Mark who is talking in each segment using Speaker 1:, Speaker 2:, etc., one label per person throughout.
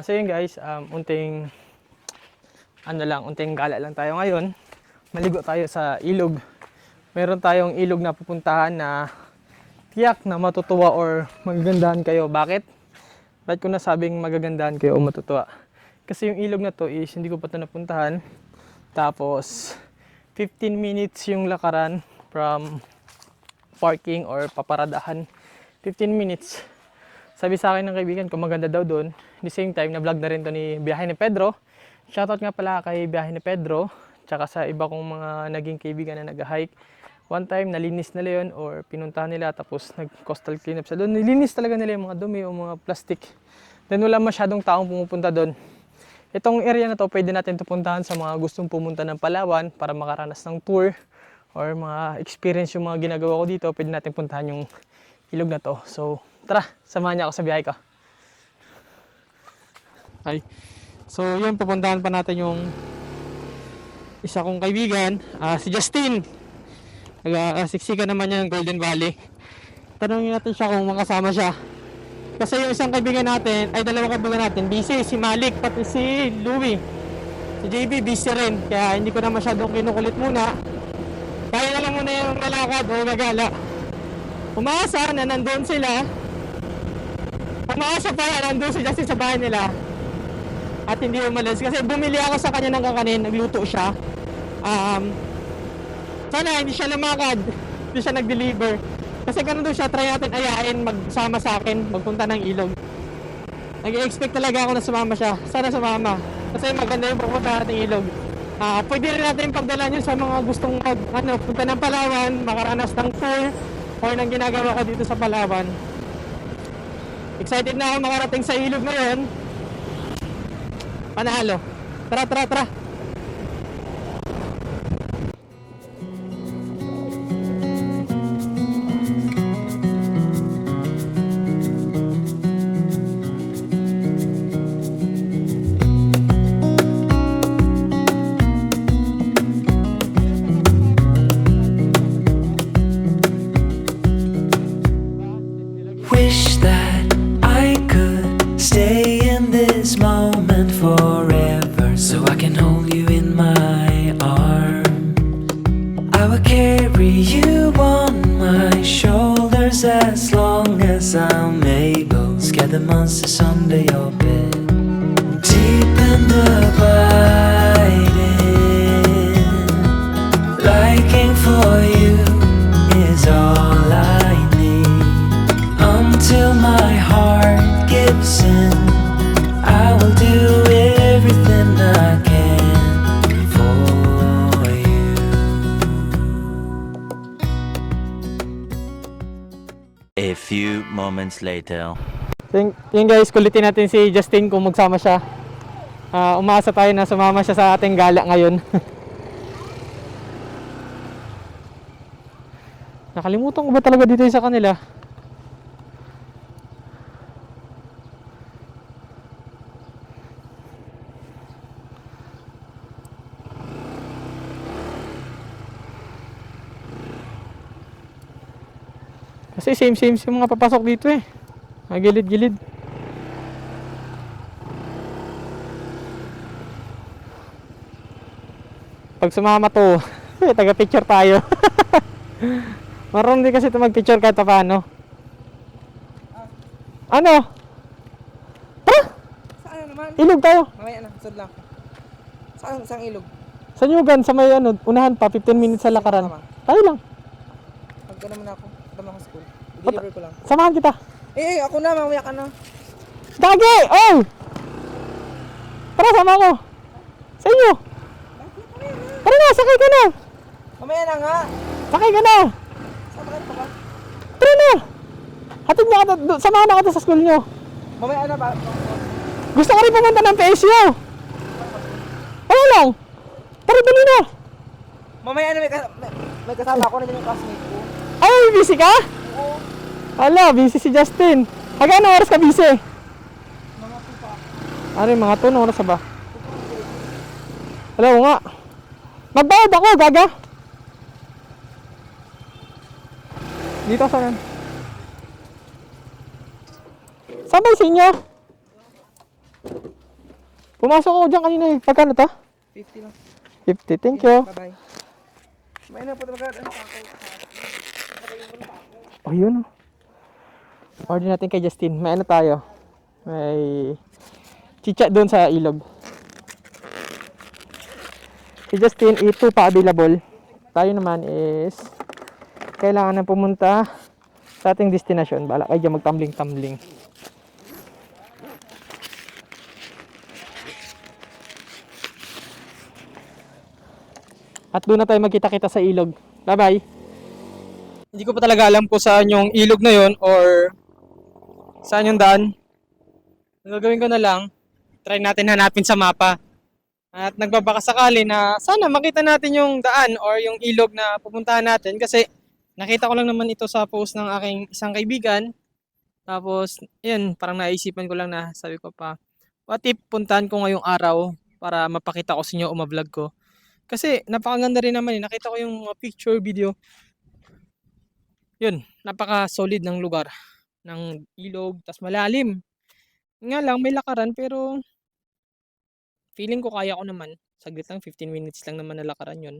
Speaker 1: So yun guys, um, unting ano lang, unting gala lang tayo ngayon. Maligo tayo sa ilog. Meron tayong ilog na pupuntahan na tiyak na matutuwa or magagandahan kayo. Bakit? Bakit ko nasabing magagandahan kayo o matutuwa? Kasi yung ilog na to is hindi ko pa ito napuntahan. Tapos 15 minutes yung lakaran from parking or paparadahan. 15 minutes. Sabi sa akin ng kaibigan ko, maganda daw doon. The same time, na-vlog na rin to ni Biyahe ni Pedro. Shoutout nga pala kay Biyahe ni Pedro. Tsaka sa iba kong mga naging kaibigan na nag-hike. One time, nalinis nila yun or pinuntahan nila tapos nag-coastal cleanup sa doon. Nilinis talaga nila yung mga dumi o mga plastic. Then wala masyadong taong pumupunta doon. Itong area na to, pwede natin ito puntahan sa mga gustong pumunta ng Palawan para makaranas ng tour or mga experience yung mga ginagawa ko dito. Pwede natin puntahan yung ilog na to. So, tara, samahan niya ako sa biyahe ko. Ay. So, yun, pupuntahan pa natin yung isa kong kaibigan, ah, si Justin. Nag-siksika naman niya ng Golden Valley. Tanungin natin siya kung makasama siya. Kasi yung isang kaibigan natin, ay dalawang kaibigan natin, busy, si Malik, pati si Louie. Si JB, busy rin. Kaya hindi ko na masyadong kinukulit muna. Kaya na lang muna yung lalakad o magala. Umaasa na nandun sila. Umaasa pa na nandun si Justin sa bahay nila. At hindi umalis. Kasi bumili ako sa kanya ng kakanin, nagluto siya. Um, sana hindi siya lumakad. Hindi siya nag-deliver. Kasi ganun doon siya, try natin ayain magsama sa akin, magpunta ng ilog. Nag-expect talaga ako na sumama siya. Sana sumama. Kasi maganda yung pupunta nating ilog. Ah, pwede rin natin pagdala niyo sa mga gustong mag, ano, punta ng Palawan, makaranas ng tour, or ng ginagawa ko dito sa Palawan. Excited na ako makarating sa ilog ngayon. Panalo. Tara, tara, tara.
Speaker 2: Few moments later.
Speaker 1: So, yun, guys, kulitin natin si Justin kung magsama siya. Ah, umaasa tayo na sumama siya sa ating gala ngayon. Nakalimutan ko ba talaga dito sa kanila? Kasi same same yung mga papasok dito eh. Mga gilid-gilid. Pag sumama to, eh, taga-picture tayo. Marunong din kasi ito mag-picture kahit pa paano. Ano? Tara!
Speaker 3: Saan naman?
Speaker 1: Ilog tayo.
Speaker 3: Mamaya na, sud lang. Saan, saan ilog?
Speaker 1: Sa Nyugan, sa may ano, unahan pa, 15 minutes sa lakaran. Tayo lang.
Speaker 3: Pagka naman ako, tama ako school. Deliver ko lang.
Speaker 1: Samahan kita.
Speaker 3: Eh, ako na, mamaya ka na.
Speaker 1: Gagi! Oh! Tara, sama ko. Sa inyo. Tara na, sakay ka na.
Speaker 3: Mamaya na nga.
Speaker 1: Sakay ka na.
Speaker 3: Saan ka ba?
Speaker 1: Tara na! Hatid na do- samahan na kita sa school nyo.
Speaker 3: Mamaya na ba?
Speaker 1: Gusto ko rin pumunta ng PSU. Wala lang. Tara, dali na.
Speaker 3: Mamaya na, may, kas- may, may kasama ako na dyan yung classmate ko.
Speaker 1: Ay, busy ka?
Speaker 3: Oo.
Speaker 1: Hala, busy si Justin. Hanggang anong oras ka busy?
Speaker 3: Mga.
Speaker 1: Ano yung mga to, anong oras na ba? Alam mo nga. Magbayad ako, gaga. Dito saan? Saan ba yung sinyo? Pumasok ako dyan kanina eh. Pagkano to?
Speaker 3: 50 lang.
Speaker 1: 50. Thank you.
Speaker 3: Bye-bye. May na po talaga. Ano pa ako?
Speaker 1: Oh, yun. oh. Order natin kay Justin. May ano tayo? May chicha doon sa ilog. Si Justin, ito pa available. Tayo naman is kailangan na pumunta sa ating destination. Bala kayo dyan magtumbling-tumbling. At doon na tayo magkita-kita sa ilog. Bye-bye! Hindi ko pa talaga alam kung saan yung ilog na yon or saan yung daan. Ang gagawin ko na lang, try natin hanapin sa mapa. At nagbabaka sakali na sana makita natin yung daan or yung ilog na pupuntahan natin kasi nakita ko lang naman ito sa post ng aking isang kaibigan. Tapos, yun, parang naisipan ko lang na sabi ko pa, what if puntahan ko ngayong araw para mapakita ko sa inyo o ma-vlog ko. Kasi napakaganda rin naman eh. Nakita ko yung picture, video yun, napaka-solid ng lugar ng ilog, tas malalim. Nga lang, may lakaran, pero feeling ko kaya ko naman. Saglit lang, 15 minutes lang naman na lakaran yun.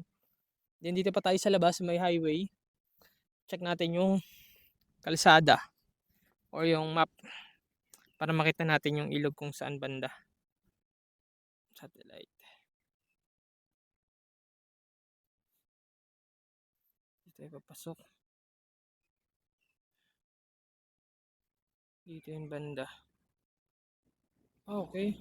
Speaker 1: Then dito pa tayo sa labas, may highway. Check natin yung kalsada or yung map para makita natin yung ilog kung saan banda. Satellite. Dito tayo papasok. Dito yung banda. Okay.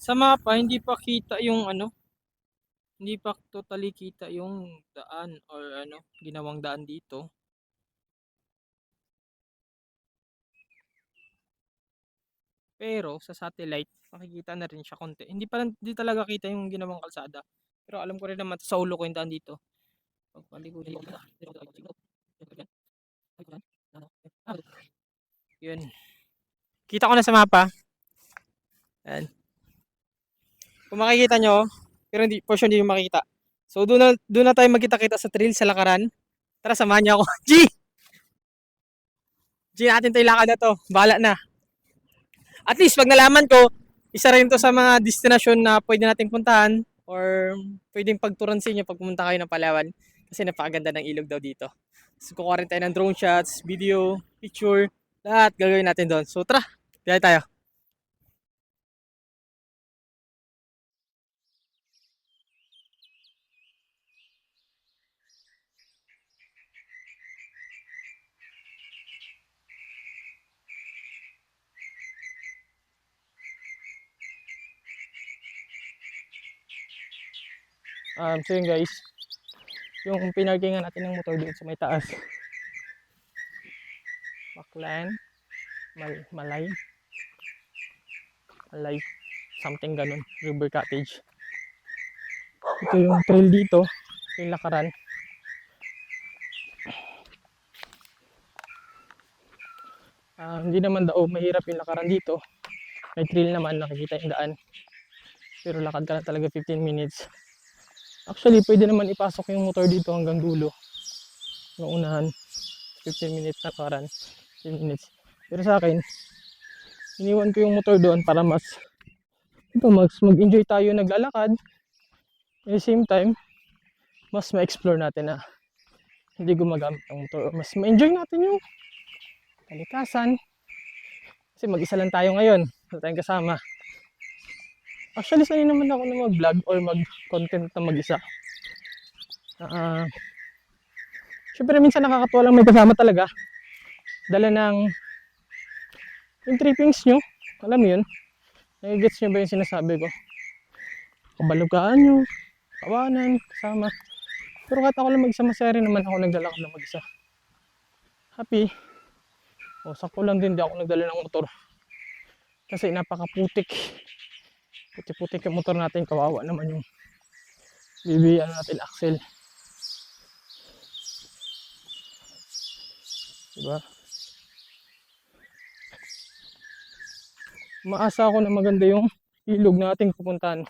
Speaker 1: Sa mapa, hindi pa kita yung ano, hindi pa totally kita yung daan or ano, ginawang daan dito. Pero sa satellite, makikita na rin siya konti. Hindi pa hindi talaga kita yung ginawang kalsada. Pero alam ko rin naman sa ulo ko yung daan dito. Na. Yun. Kita ko na sa mapa. Yan. Kung makikita nyo, pero hindi, for sure hindi nyo makikita. So, doon na, doon na tayo magkita-kita sa trail sa lakaran. Tara, samahan niyo ako. G! G, natin tayo lakad na to. Bahala na at least pag nalaman ko, isa rin to sa mga destinasyon na pwede nating puntahan or pwedeng pagturan sa inyo pag pumunta kayo ng Palawan kasi napakaganda ng ilog daw dito. So kukuha rin tayo ng drone shots, video, picture, lahat gagawin natin doon. So tara, tayo. Um, so yun guys, yung pinarkingan natin ng motor doon sa may taas. Baklan, Mal Malay, Malay, something ganun, River Cottage. Ito yung trail dito, yung lakaran. Ah, hindi naman daw mahirap yung lakaran dito. May trail naman, nakikita yung daan. Pero lakad ka na talaga 15 minutes. Actually, pwede naman ipasok yung motor dito hanggang dulo. Unahan, 15 minutes na karan, 15 minutes. Pero sa akin, iniwan ko yung motor doon para mas ito, mas mag-enjoy tayo naglalakad. At the same time, mas ma-explore natin na hindi gumagamit ng motor. Mas ma-enjoy natin yung kalikasan. Kasi mag-isa lang tayo ngayon. Wala tayong kasama. Actually, sanay naman ako na mag-vlog or mag-content na mag-isa. Ah, Siyempre, minsan nakakatuwa lang may kasama talaga. Dala ng yung trippings nyo. Alam mo yun? Nagigets nyo ba yung sinasabi ko? Kabalugaan nyo, kawanan, kasama. Pero kahit ako lang rin naman ako naglalakad na mag-isa. Happy. O, sakto lang din di ako nagdala ng motor. Kasi napakaputik puti-puti yung motor natin, kawawa naman yung BB ano natin, axle. Diba? Maasa ako na maganda yung ilog na ating pupuntahan.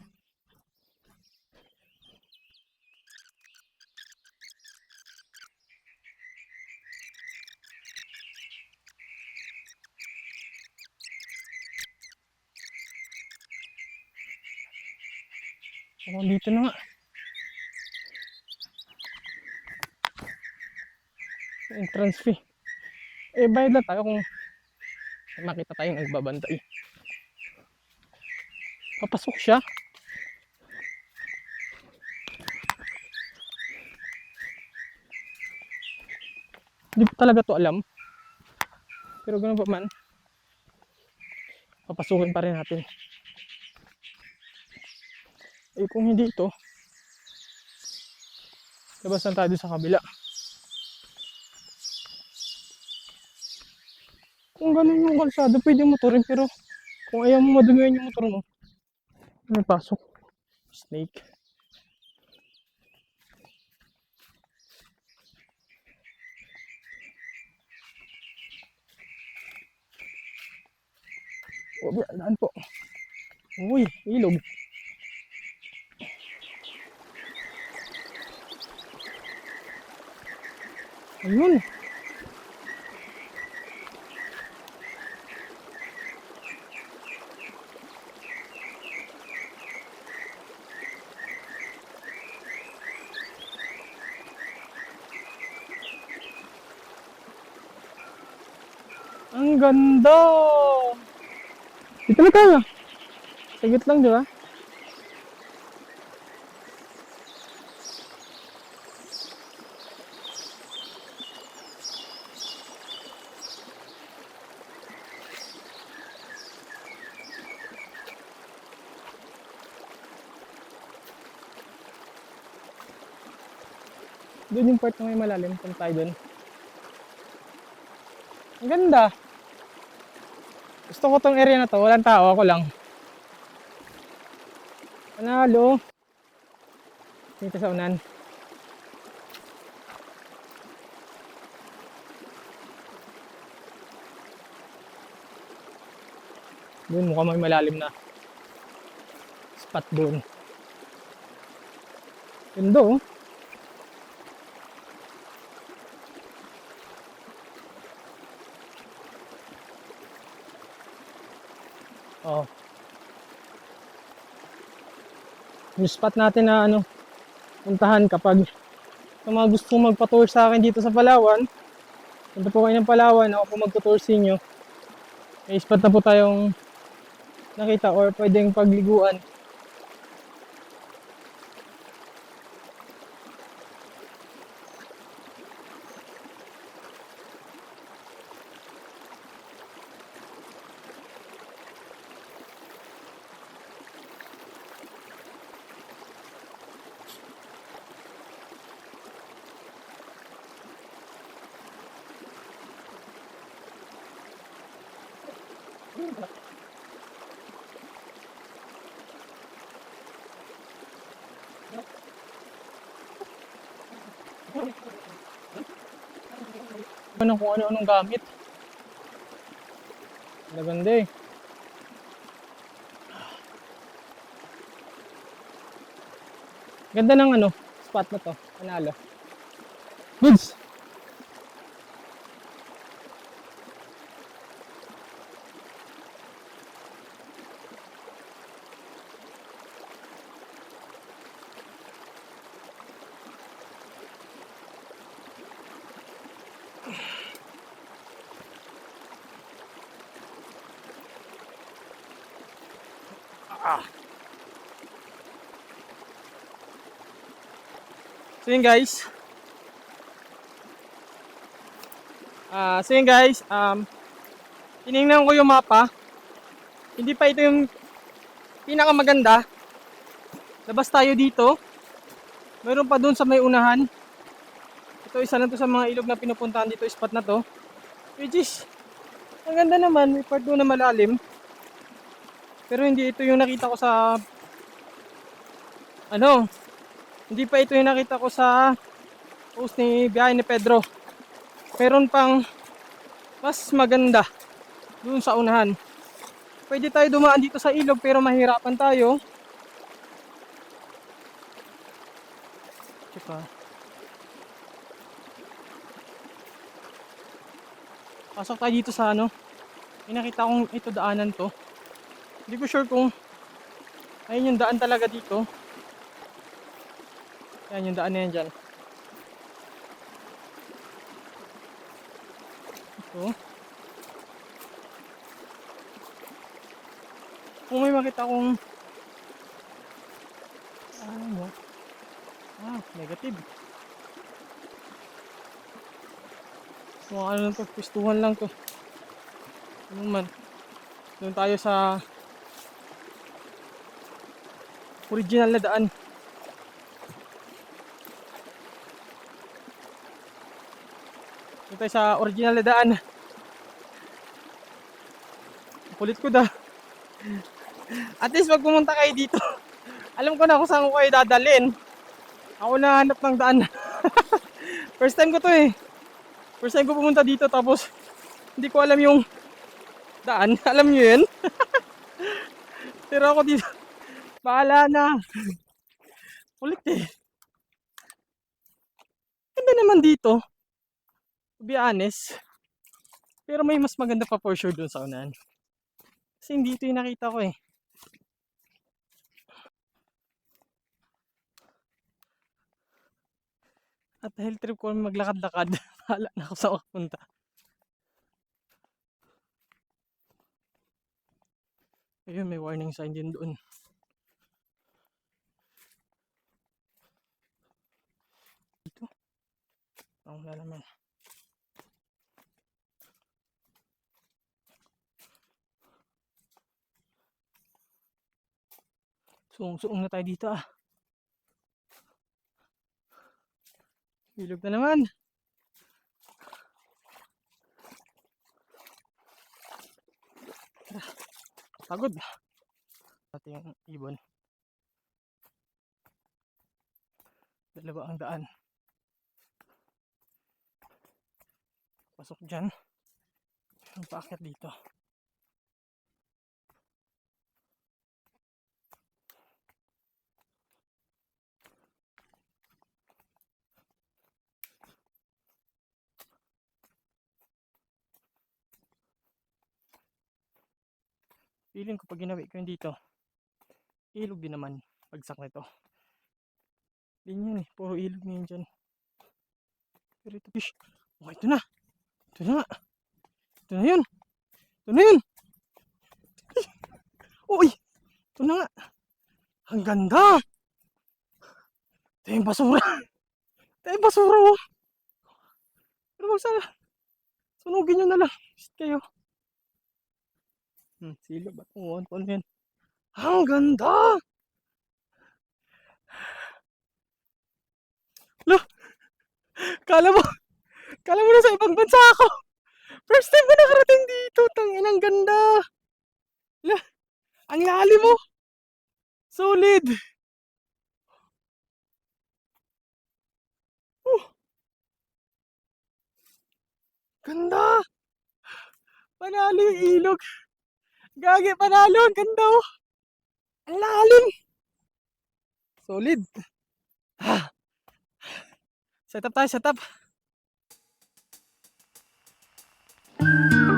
Speaker 1: Ako dito na nga. Entrance fee. Eh, bayad na tayo kung makita tayong nagbabantay. Papasok siya. Hindi ko talaga to alam. Pero ganun pa man. Papasukin pa rin natin. Eh kung hindi ito, labas na tayo sa kabila. Kung ganun yung kalsada, pwede motorin pero kung ayaw mo madumihan yung motor mo, may pasok. Snake. Oh, daan po. Uy, ilog. Ayun. Ang ganda! Dito na tayo. Sagit lang, di ba? Doon yung part na may malalim. Punta tayo doon. Ang ganda. Gusto ko tong area na to. Walang tao. Ako lang. Panalo. Dito sa unan. Doon mukhang may malalim na spot doon. Ganda oh. Yung spot natin na ano, puntahan kapag sa mga gusto magpa-tour sa akin dito sa Palawan, punta po kayo ng Palawan, ako po magtutour sa inyo. May spot na po tayong nakita or pwedeng pagliguan. Ano kung ano-anong gamit. Maganda eh. Ganda ng ano, spot na to. Panalo. Goods! So yun guys. Ah, so yun guys, um tiningnan ko yung mapa. Hindi pa ito yung pinakamaganda. Labas tayo dito. Meron pa dun sa may unahan. Ito isa lang to sa mga ilog na pinupuntahan dito, spot na to. Which is, ang ganda naman, may part doon na malalim. Pero hindi ito yung nakita ko sa ano, hindi pa ito yung nakita ko sa post ni biyahe ni Pedro. Meron pang mas maganda doon sa unahan. pwede tayo dumaan dito sa ilog pero mahirapan tayo. Tsaka, pasok tayo dito sa ano. May nakita kong ito daanan to. Hindi ko sure kung ayun yung daan talaga dito. Yan yung daan na yan dyan. Ito. Kung may makita kong ano ah, negative. Mga ano lang to, pistuhan lang to. Ano man. Doon tayo sa original na daan. Tayo sa original na daan. Kulit ko da. At least pag pumunta kayo dito, alam ko na kung saan ko kayo dadalhin. Ako na hanap ng daan. First time ko to eh. First time ko pumunta dito tapos hindi ko alam yung daan. Alam nyo yun? Pero ako dito, bahala na. Kulit eh. Ganda naman dito. To be honest. Pero may mas maganda pa for sure doon sa unahan. Kasi hindi ito yung nakita ko eh. At dahil trip ko maglakad-lakad, bahala na ako sa punta. Ayun, may warning sign din doon. Dito. Ang wala Suong-suong na tayo dito ah. Ilog na naman. Pagod. Pati yung ibon. Dalawa ang daan. Pasok dyan. Ang paakyat dito. Feeling ko pag ginawi ko yun dito, ilog din naman pagsak nito. Din yun eh, puro ilog na yun dyan. Pero ito fish, oh ito na, ito na. Ito na yun, ito na yun. Uy, ito na nga. Ang ganda. Ito yung basura. Ito yung basura oh. Pero sana, sunugin nyo na lang. Shit kayo. Hmm, silo ba? Oo, ano yan? Ang ganda! Lo, kala mo, kala mo na sa ibang bansa ako. First time ko nakarating dito. Tangin, ang ganda. La, ang lalim mo. Solid. Oh. Ganda. Panalo yung ilog. Gagi, panalo. Ang ganda oh. Ang lalim. Solid. Ah. Set up tayo, set up.
Speaker 4: Wasting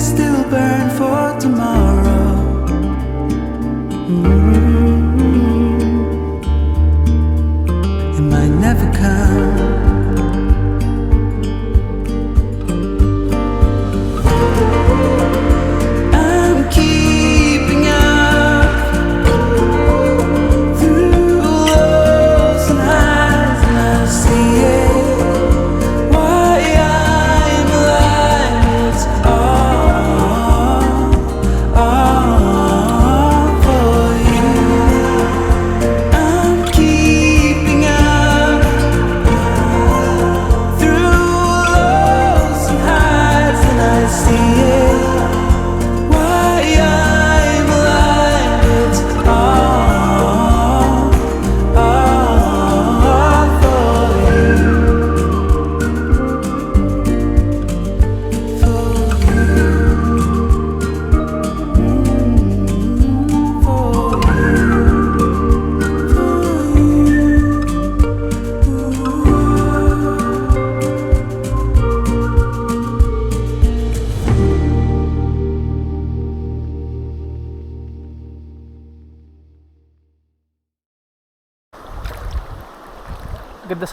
Speaker 4: still burn for tomorrow.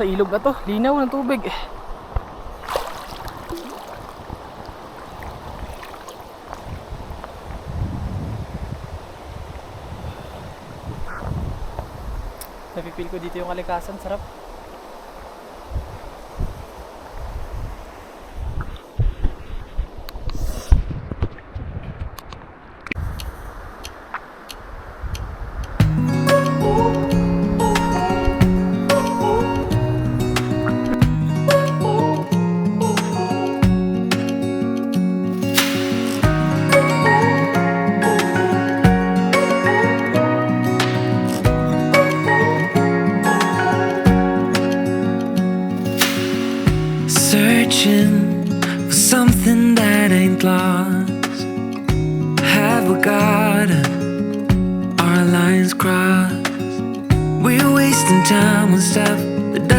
Speaker 1: Sa ilog na to. Linaw ng tubig. Napipil ko dito yung kalikasan. Sarap.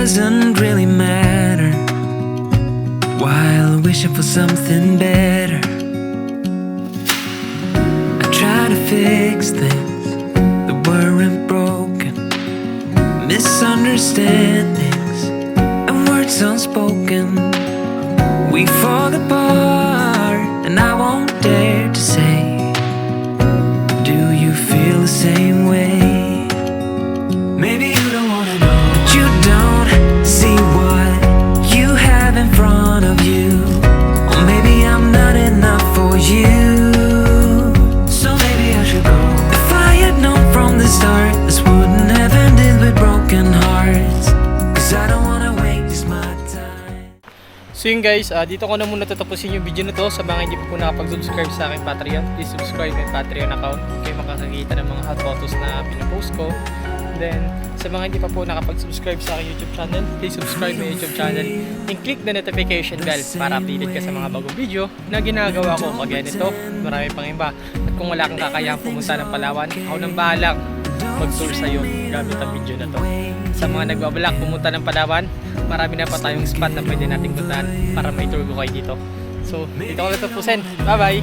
Speaker 4: Doesn't really matter. While wishing for something better. I try to fix things that weren't broken. Misunderstandings and words unspoken. We fall apart, and I won't dare
Speaker 1: guys, ah, dito ko na muna tatapusin yung video na to. Sa mga hindi pa po nakapag-subscribe sa aking Patreon, please subscribe my Patreon account. Kayo makakakita ng mga hot photos na pinapost ko. Then, sa mga hindi pa po nakapag-subscribe sa aking YouTube channel, please subscribe my YouTube channel and click the notification bell para updated ka sa mga bagong video na ginagawa ko. Kagaya nito, marami pang iba. At kung wala kang kakayang pumunta ng Palawan, ako nang bahalang mag-tour sa'yo gamit ang video na to. Sa mga nagbabalak pumunta ng Palawan, marami na pa tayong spot na pwede nating puntahan para may tour ko kayo dito. So, dito ko na tapusin. Bye-bye!